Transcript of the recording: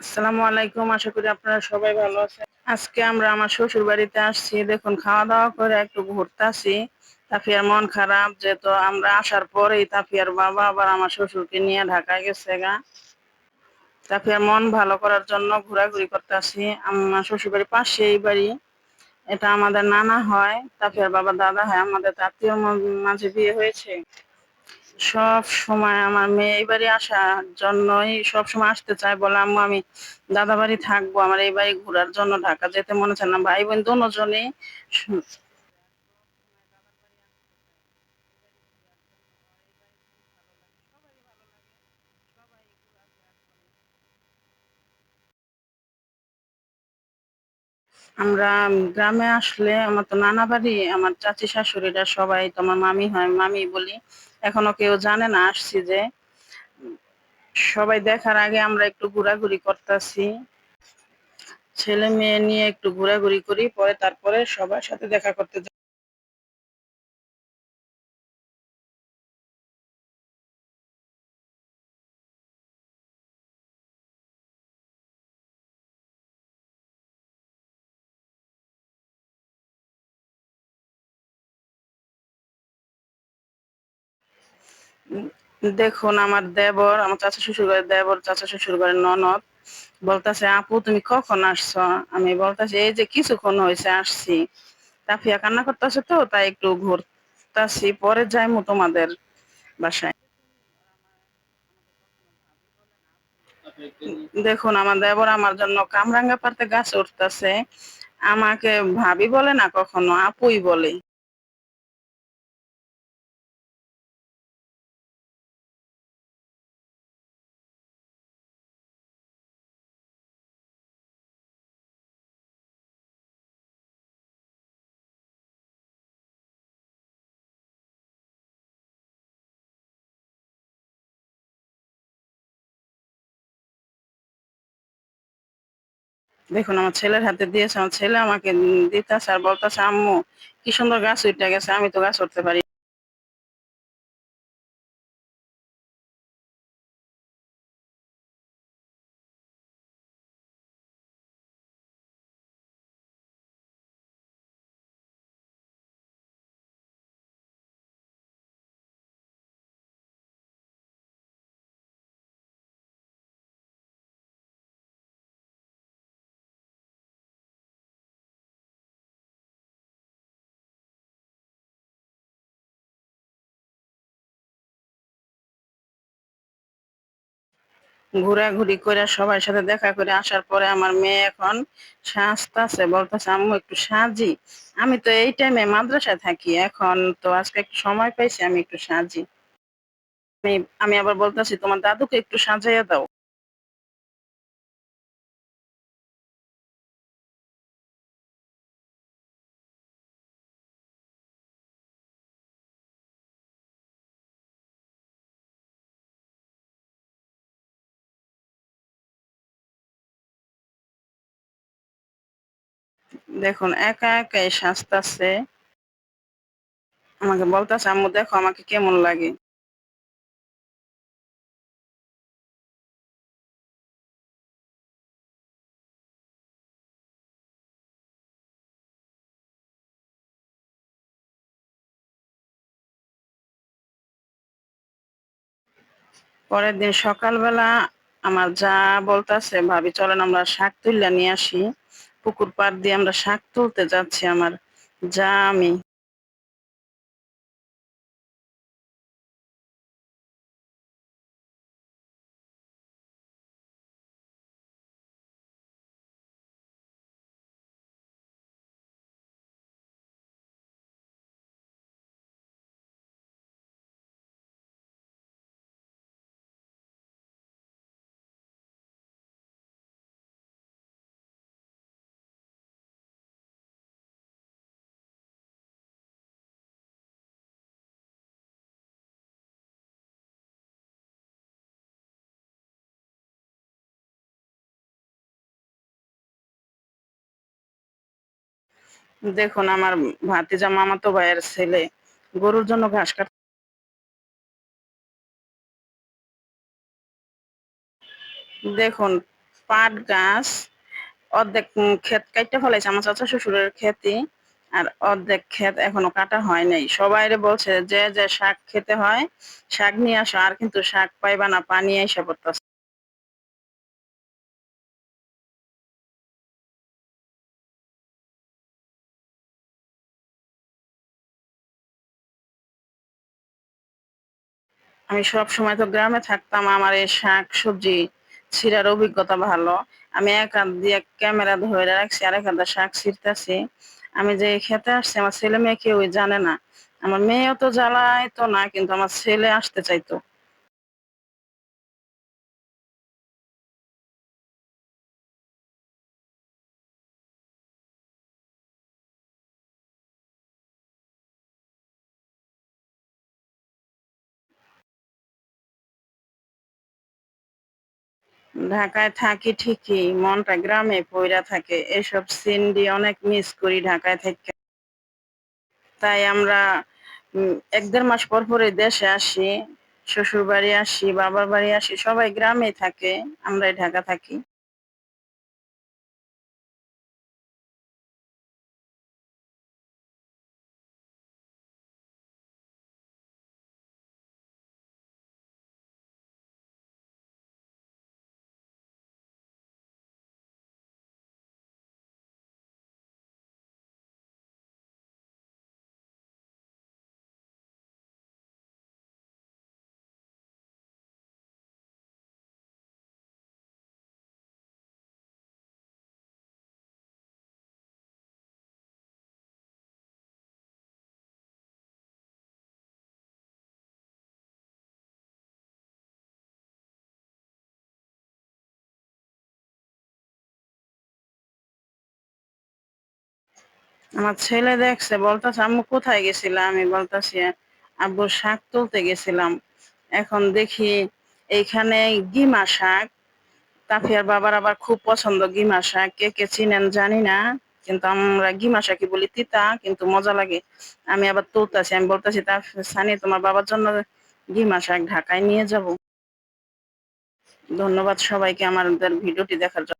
আসসালামু আলাইকুম, আশা করি আপনারা সবাই ভালো আছেন। আজকে আমরা আমার শ্বশুর বাড়িতে আসছি, দেখুন খাওয়া দাওয়া করে একটু ঘুরতে আসি। তাফিয়ার মন খারাপ, যেহেতু আমরা আসার পরেই তাফিয়ার বাবা আবার আমার শ্বশুরকে নিয়ে ঢাকায় গেছে গা। তাফিয়ার মন ভালো করার জন্য ঘোরাঘুরি করতে আসি। আমার শ্বশুর বাড়ির পাশে এই বাড়ি, এটা আমাদের নানা হয়। তাফিয়ার বাবা দাদা হয়, আমাদের আত্মীয় মাঝে বিয়ে হয়েছে। সব সময় আমার মেয়ে এই বাড়ি আসার জন্যই সব সময় আসতে চায় বলে, আম্মু, আমি দাদা বাড়ি থাকব, আমার এই বাড়ি ঘোরার জন্য ঢাকা যেতে মনে চায় না। ভাই বোন দুজনই আমরা গ্রামে আসলে আমার তো নানা বাড়ি, আমার চাচি শাশুড়িরা সবাই তোমার মামি হয়, মামি বলি। এখনও কেউ জানে না, আসছি যে সবাই দেখার আগে আমরা একটু ঘোরাঘুরি করতেছি। ছেলে মেয়ে নিয়ে একটু ঘোরাঘুরি করি, পরে তারপরে সবার সাথে দেখা করতে দেখুন, আমার দেবর, আমার চাচা শ্বশুর ঘরের দেবর, চাচা শ্বশুর ঘরের ননদ বলতেছে, আপু, তুমি কখন আসছো? আমি বলতেছি, এই যে কিছুক্ষণ হয়েছে আসছি। তাফিয়া কান্না করতেছে তো, তাই একটু ঘুরতাছি, পরে যাই যাইমু তোমাদের বাসায়। দেখুন, আমার দেবর আমার জন্য কামরাঙ্গা পারতে গাছ উঠতেছে। আমাকে ভাবি বলে না কখনো, আপুই বলে। দেখুন, আমার ছেলের হাতে দিয়েছে, আমার ছেলে আমাকে দিতেছে আর বলতেছে, আম্মু, কি সুন্দর গাছ উঠে গেছে, আমি তো গাছ উঠতে পারি ঘোরাঘুরি করে সবার সাথে দেখা করে আসার পরে আমার মেয়ে এখন সাজতাছে, বলতেছে, আম্মু, একটু সাজি। আমি তো এই টাইমে মাদ্রাসায় থাকি, এখন তো আজকে একটু সময় পাইছি, আমি একটু সাজি। আমি আমি আবার বলতেছি, তোমার দাদুকে একটু সাজাইয়া দাও। দেখুন, একা একাই সাজতাছে। আমাকে বলতেছে, আম্মু, দেখো আমাকে কেমন লাগে। পরের দিন সকালবেলা আমার যা বলতাছে, ভাবি, চলেন আমরা শাক তুললে নিয়ে আসি। পুকুর পাড় দিয়ে আমরা শাক তুলতে যাচ্ছি আমার যা আমি দেখুন, আমার ভাতিজা, মামাতো ভাইয়ের ছেলে, গরুর জন্য ঘাস কাট দেখুন, পাট গাছ, অর্ধেক ক্ষেত কাটতে ফলাইছে, আমার চাচা শ্বশুরের ক্ষেতি আর অর্ধেক ক্ষেত এখনও কাটা হয় নাই। সবাই বলছে, যে যে শাক খেতে হয়, শাক নিয়ে আসো, আর কিন্তু শাক পাইবা না, পানি এসে পড়তেছে। আমি সব সময় তো গ্রামে থাকতাম, আমার এই শাক সবজি ছিঁড়ার অভিজ্ঞতা ভালো। আমি এক হাত দিয়ে ক্যামেরা ধরে রাখছি আর এক হাত শাক ছিঁড়তেছি। আমি যে খেতে আসছি, আমার ছেলে মেয়ে কেউই জানে না। আমার মেয়েও তো জ্বালায় তো না, কিন্তু আমার ছেলে আসতে চাইতো। ঢাকায় থাকি ঠিকই, মনটা গ্রামে পইরা থাকে। এসব দিয়ে অনেক মিস করি ঢাকায় থেকে। তাই আমরা এক দেড় মাস পর পরে দেশে আসি শ্বশুর বাড়ি আসি, বাবার বাড়ি আসি, সবাই গ্রামে থাকে, আমরাই ঢাকা থাকি। আমার ছেলে দেখছে, বলতাছে, আম্মু, কোথায় গেছিলাম আমি বলতাছি, আব্বু, শাক তুলতে গেছিলাম। এখন দেখি এইখানে গিমা শাক। তাফিয়ার বাবার আবার খুব পছন্দ গিমা শাক। কে কে চিনেন জানি না, কিন্তু আমরা গিমা শাকই বলি তিতা, কিন্তু মজা লাগে। আমি আবার তুলতাছি, আমি বলতাছি তা সানি, তোমার বাবার জন্য গিমা শাক ঢাকায় নিয়ে যাব। ধন্যবাদ সবাইকে আমাদের ভিডিওটি দেখার জন্য।